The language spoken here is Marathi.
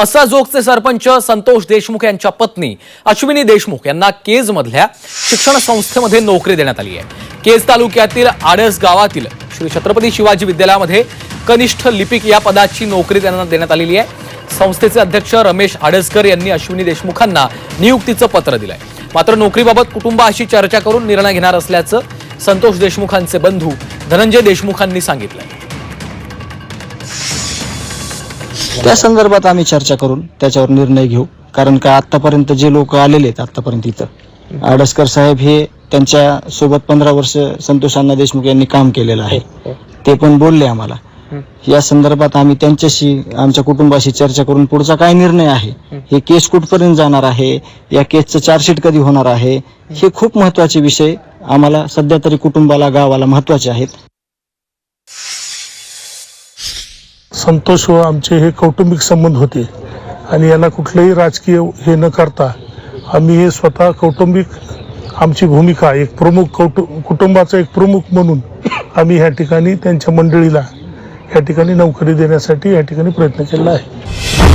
मस्साजोगचे सरपंच संतोष देशमुख यांच्या पत्नी अश्विनी देशमुख यांना केज मधल्या शिक्षण संस्थेमध्ये नोकरी देण्यात आली आहे. केज तालुक्यातील आडस गावातील श्री छत्रपती शिवाजी विद्यालयामध्ये कनिष्ठ लिपिक या पदाची नोकरी त्यांना देण्यात आलेली आहे. संस्थेचे अध्यक्ष रमेश आडसकर यांनी अश्विनी देशमुखांना नियुक्तीचं पत्र दिलंय. मात्र नोकरीबाबत कुटुंबाशी चर्चा करून निर्णय घेणार असल्याचं संतोष देशमुखांचे बंधू धनंजय देशमुखांनी सांगितलंय. त्या संदर्भात आम्ही चर्चा करून त्याच्यावर निर्णय घेऊ. कारण का आतापर्यंत जे लोक आलेले आहेत आतापर्यंत इथं. आडसकर साहेब हे त्यांच्यासोबत पंधरा वर्ष संतोष अण्णा देशमुख यांनी काम केलेलं आहे. ते पण बोलले आम्हाला. या संदर्भात आम्ही त्यांच्याशी आमच्या कुटुंबाशी चर्चा करून पुढचा काय निर्णय आहे? हे केस कुठपर्यंत जाणार आहे? या केसचं चार्जशीट कधी होणार आहे? हे खूप महत्त्वाचे विषय आम्हाला सध्या तरी कुटुंबाला गावाला महत्त्वाचे आहेत. संतोष व आमचे हे कौटुंबिक संबंध होते. आणि याला कुठलंही राजकीय हे न करता आम्ही हे स्वतः कौटुंबिक आमची भूमिका एक प्रमुख कौटु कुटुंबाचा एक प्रमुख म्हणून आम्ही ह्या ठिकाणी त्यांच्या मंडळीला या ठिकाणी नोकरी देण्यासाठी या ठिकाणी प्रयत्न केला आहे.